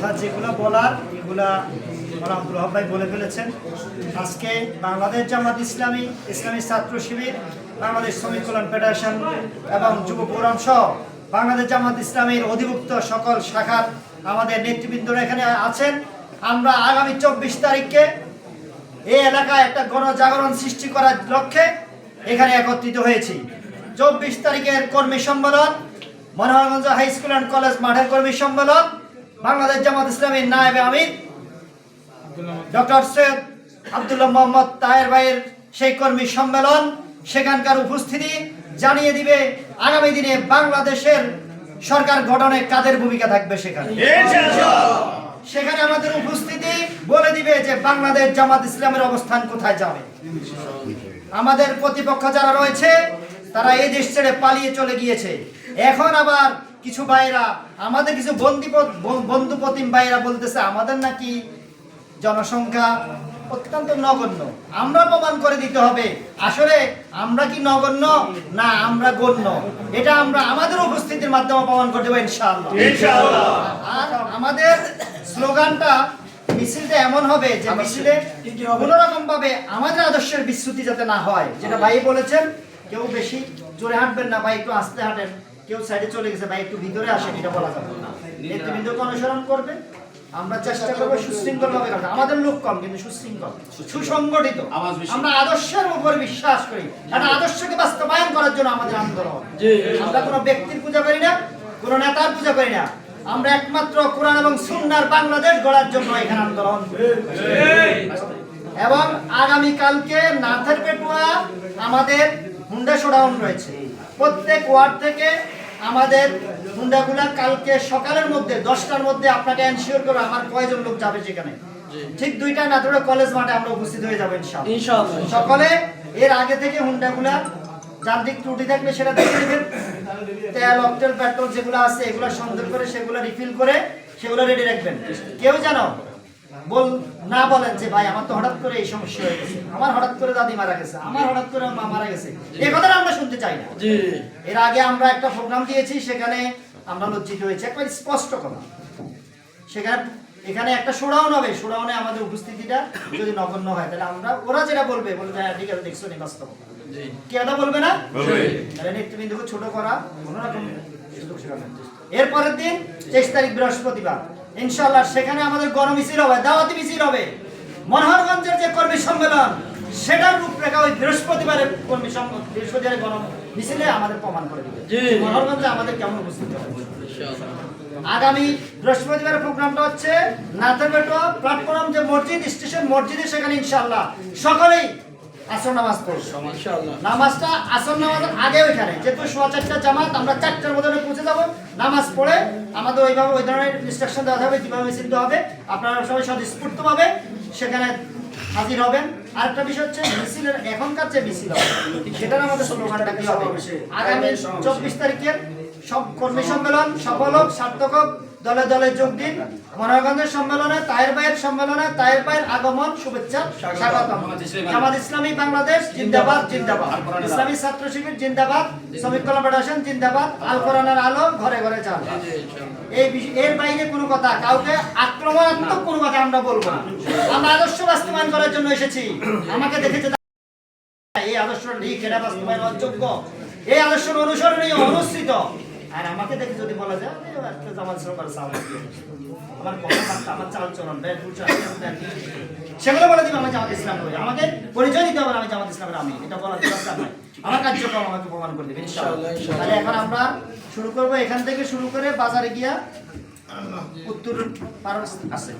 কথা যেগুলো বলার, এগুলা আব্দুল রহমান ভাই বলে ফেলেছেন। আজকে বাংলাদেশ জামাত ইসলামী ইসলামী ছাত্র শিবির, বাংলাদেশ শ্রমিক কল্যাণ ফেডারেশন এবং যুব ফোরাম সহ বাংলাদেশ জামাত ইসলামীর অধিভুক্ত সকল শাখার আমাদের নেতৃবৃন্দরা এখানে আছেন। আমরা আগামী চব্বিশ তারিখকে এই এলাকায় একটা গণজাগরণ সৃষ্টি করার লক্ষ্যে এখানে একত্রিত হয়েছি। চব্বিশ তারিখের কর্মী সম্মেলন, Monohorgonj high school and college মাঠের কর্মী সম্মেলন বাংলাদেশ জামাত ইসলামীর নায়েবে আমির, ডক্টর সৈয়দ আব্দুল্লাহ মোহাম্মদ তাহের ভাইয়ের সেই কর্মী সম্মেলন, সেখানকার উপস্থিতি জানিয়ে দিবে আগামী দিনে বাংলাদেশের সরকার গঠনে কাদের ভূমিকা থাকবে সেখানে। সেখানে আমাদের উপস্থিতি বলে দিবে যে বাংলাদেশ জামাত ইসলামের অবস্থান কোথায় যাবে। আমাদের প্রতিপক্ষ যারা রয়েছে, তারা এই দেশ ছেড়ে পালিয়ে চলে গিয়েছে। এখন আবার কিছু ভাইরা আমাদের কিছু বন্দি বন্ধুপতিম ভাইরা বলতেছে আমাদের নাকি জনসংখ্যা অত্যন্ত নগণ্য। আমরা প্রমাণ করে দিতে হবে আসলে আমরা কি নগণ্য না আমরা গণ্য? এটা আমরা আমাদের উপস্থিতির মাধ্যমে প্রমাণ করে দেবো ইনশাআল্লাহ। আর আমাদের স্লোগানটা মিছিলটা এমন হবে যে মিছিলে কোনো রকম ভাবে আমাদের আদর্শের বিচ্যুতি যাতে না হয় যেটা ভাই বলেছেন কেউ বেশি জোরে হাঁটবেন না ভাই একটু আস্তে হাঁটেন। কেউ সাইডে চলে গেছে ভাই একটু ভিতরে আসেন এটা বলা যাবে না। নেতৃবৃন্দকে অনুসরণ করবে আমরা চেষ্টা করব সুশৃঙ্খল ভাবে। আমাদের লোক কম কিন্তু সুশৃঙ্খল সুসংগঠিত। আমরা আদর্শের উপর বিশ্বাস করি। আদর্শকে বাস্তবায়ন করার জন্য আমাদের আন্দোলন। আমরা কোনো ব্যক্তির পূজা করি না কোনো নেতার পূজা করি না। আমরা একমাত্র কোরআন এবং সুন্নার বাংলাদেশ গড়ার জন্য এখানে আন্দোলন এবং আগামী কালকে নাথের পেটুয়া আমাদের হুন্ডা শোডাউন রয়েছে। প্রত্যেক ওয়ার্ড থেকে আমাদের হুন্ডাগুলা কালকে সকালের মধ্যে দশটার মধ্যে আপনাকে এনশিওর করব আমার কয়জন লোক যাবে সেখানে। ঠিক দুইটা না নাটোরে কলেজ মাঠে আমরা উপস্থিত হয়ে যাব ইনশাআল্লাহ সকলে এর আগে থেকে হুন্ডাগুলা যান্ত্রিক ত্রুটি থাকলে সেটা দেখে নেবেন। তেল অকটেল পেট্রোল যেগুলো আছে এগুলো সংযোগ করে সেগুলো রিফিল করে সেগুলো রেডি রাখবেন। কেউ জানো বল না বলেন যে ভাই আমার তো হঠাৎ করে এই সমস্যা হয়ে গেছে। আমার হঠাৎ করে দাদি মারা গেছে আমার হঠাৎ করে মা মারা গেছে। এই কথাটা আমরা শুনতে চাই না। এর আগে আমরা একটা প্রোগ্রাম দিয়েছি সেখানে আমরা লজ্জিত হয়েছি। একবার স্পষ্ট কথা। সেখানে এখানে একটা শোডাউন হবে। শোডাউনে আমাদের উপস্থিতিটা যদি নগণ্য হয় তাহলে আমরা ওরা যেটা বলবে বলবে হ্যাঁ ঠিক আছে দেখছ নি বাস্তবতা এটা বলবে না? তাহলে নেতৃবৃন্দকে ছোট করা কোনো রকম সুযোগ সুবিধা নেই। এর পরের দিন তেইশ তারিখ বৃহস্পতিবার ইনশাল্লাহ সেখানে আমাদের গণমিছিল হবে দাওয়াতি মিছিল হবে। মনোহরগঞ্জের যে কর্মী সম্মেলন সেটার রূপরেখা ওই বৃহস্পতিবারের কর্মী সম্মেলন বৃহস্পতিবারের গণ মিছিলে আমাদের প্রমাণ করে দিবে। মনোহরগঞ্জে আমাদের কেমন উপস্থিত হবে? আগামী বৃহস্পতিবারের প্রোগ্রামটা হচ্ছে নাথেরবেটো প্ল্যাটফর্ম যে মসজিদ স্টেশন মসজিদে সেখানে ইনশাল্লাহ সকলেই আসর নামাজ পড়বে। নামাজটা আসর নামাজের আগে ওইখানে। যেহেতু সোয়া চারটা জামাত আমরা চারটার মধ্যে পৌঁছে যাব। নামাজ পড়ে আমাদের ওইভাবে ওই ধরনের ইনস্ট্রাকশন দেওয়া হবে কীভাবে মিছিল হবে। আপনারা সবাই স্বতঃস্ফূর্তভাবে সেখানে হাজির হবেন। আরেকটা বিষয় হচ্ছে মিছিলের এখনকার যে মিছিল হবে সেটার আমাদের স্লোগানটা কি হবে? আগামী চব্বিশ তারিখের সব কর্মী সম্মেলন সফল হোক সার্থক হোক। দলে দলে যোগ দিন। মনোরগঞ্জের সম্মেলনে তায়ের ভাইয়ের সম্মেলনে তায়ের ভাইয়ের আগমন শুভেচ্ছা স্বাগতম। জামাত ইসলামী বাংলাদেশ। জিন্দাবাদ জিন্দাবাদ। ইসলামী ছাত্র শিবির জিন্দাবাদ। শ্রমিক কল্যাণ ফেডারেশন জিন্দাবাদ। আল কোরআনের আলো ঘরে ঘরে চাল এই এর বাইরে কোনো কথা কাউকে আক্রমণাত্মক কোনো কথা আমরা বলব না। আমরা আদর্শ বাস্তবায়ন করার জন্য এসেছি। আমাকে দেখেছে এই আদর্শ ঠিক এটা বাস্তবায়ন অযোগ্য এই আদর্শ অনুসরণীয় অনুসৃত। আর আমাকে দেখে যদি বলা যায় "এই একটা জামাত সরকার চাল আমার কথাবার্তা আমার চাল চলন সেগুলো বলে দিবে আমি জামাত ইসলাম করি আমাকে পরিচয় দিতে হবে আমি জামাত ইসলামের আমি এটা বলার দরকার নাই। আমার কার্যক্রম আমাকে প্রমাণ করে দেবে ইনশাআল্লাহ। ইনশাআল্লাহ, ইনশাআল্লাহ। তাহলে এখন আমরা শুরু করব। এখান থেকে শুরু করে বাজারে গিয়া উত্তর পার আছে